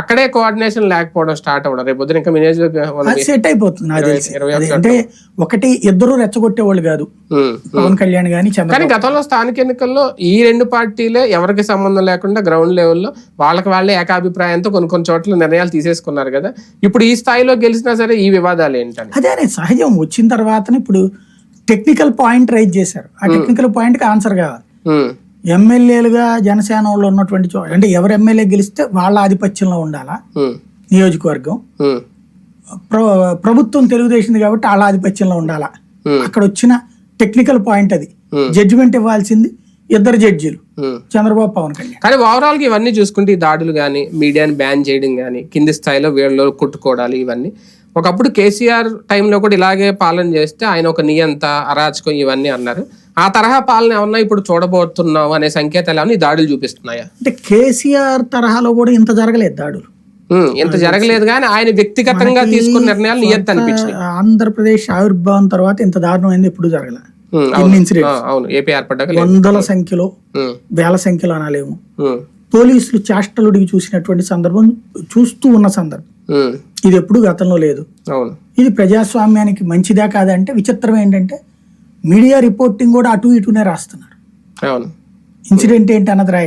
అక్కడే కోఆర్డినేషన్ లేకపోవడం స్టార్ట్ అవ్వడం. రేపు పొద్దున ఇంకా మీ సెట్ అయిపోతుంది నాకు తెలిసి. అంటే ఒకటి ఇద్దరు రెచ్చగొట్టేవాళ్ళు కాదు. పవన్ కళ్యాణ్ గాని చంద్ర కానీ గతంలో స్థానిక ఎన్నికల్లో ఈ రెండు పార్టీలే ఎవరికి సంబంధం లేకుండా గ్రౌండ్ లెవెల్లో వాళ్ళకి వాళ్ళే ఏకాభిప్రాయంతో కొన్ని కొన్ని చోట్ల నిర్ణయాలు తీసేసుకున్నారు కదా. ఇప్పుడు ఈ స్థాయిలో గెలిచినా సరే ఈ వివాదాలు ఏంటని? అదే సహజం. వచ్చిన తర్వాత ఇప్పుడు టెక్నికల్ పాయింట్ రైజ్ చేశారు. ఆ టెక్నికల్ పాయింట్కి ఆన్సర్ కావాలి. ఎమ్మెల్యేలుగా జనసేన వాళ్ళు ఉన్నటువంటి అంటే ఎవరు ఎమ్మెల్యే గెలిస్తే వాళ్ళ ఆధిపత్యంలో ఉండాలా. నియోజకవర్గం ప్రభుత్వం తెలుగుదేశం కాబట్టి వాళ్ళ ఆధిపత్యంలో ఉండాలా. అక్కడ వచ్చిన టెక్నికల్ పాయింట్ అది. జడ్జిమెంట్ ఇవ్వాల్సింది ఇద్దరు జడ్జీలు. చంద్రబాబు పవన్ కళ్యాణ్ కానీ ఓవరాల్గా ఇవన్నీ చూసుకుంటే ఈ దాడులు కానీ మీడియాని బ్యాన్ చేయడం కానీ కింది స్థాయిలో వీళ్ళు కొట్టుకోవడాలు ఇవన్నీ ఒకప్పుడు కేసీఆర్ టైంలో కూడా ఇలాగే పాలన చేస్తే ఆయన ఒక నియంత అరాచకం ఇవన్నీ అన్నారు ఆ తరహా పాలన ఏమన్నా ఇప్పుడు చూడబోతున్నాం అనే సంకేతాలు ఏమన్నా ఈ దాడులు చూపిస్తున్నాయా? అంటే కేసీఆర్ తరహాలో కూడా ఇంత జరగలేదు దాడులు. ఇంత జరగలేదు కానీ ఆయన వ్యక్తిగతంగా తీసుకున్న నిర్ణయాలు నియంత అనిపించినాయి. ఆంధ్రప్రదేశ్ ఆవిర్భావం తర్వాత ఇంత దారుణమైంది ఎప్పుడు జరగలే. ఉమ్, ఇన్ని అవును. ఏపీ ఏర్పడ్డాక. వందల సంఖ్యలో వేల సంఖ్యలో అనలేము. పోలీసులు చేష్టలుడికి చూసినటువంటి సందర్భం చూస్తూ ఉన్న సందర్భం. ఇది ఎప్పుడు గతంలో లేదు. ఇది ప్రజాస్వామ్యానికి మంచిదా కాదంటే విచిత్రం ఏంటంటే మీడియా రిపోర్టింగ్ కూడా అటు ఇటునే రాస్తున్నారు. ఇన్సిడెంట్ ఏంటి అన్నది రాయట్లేదు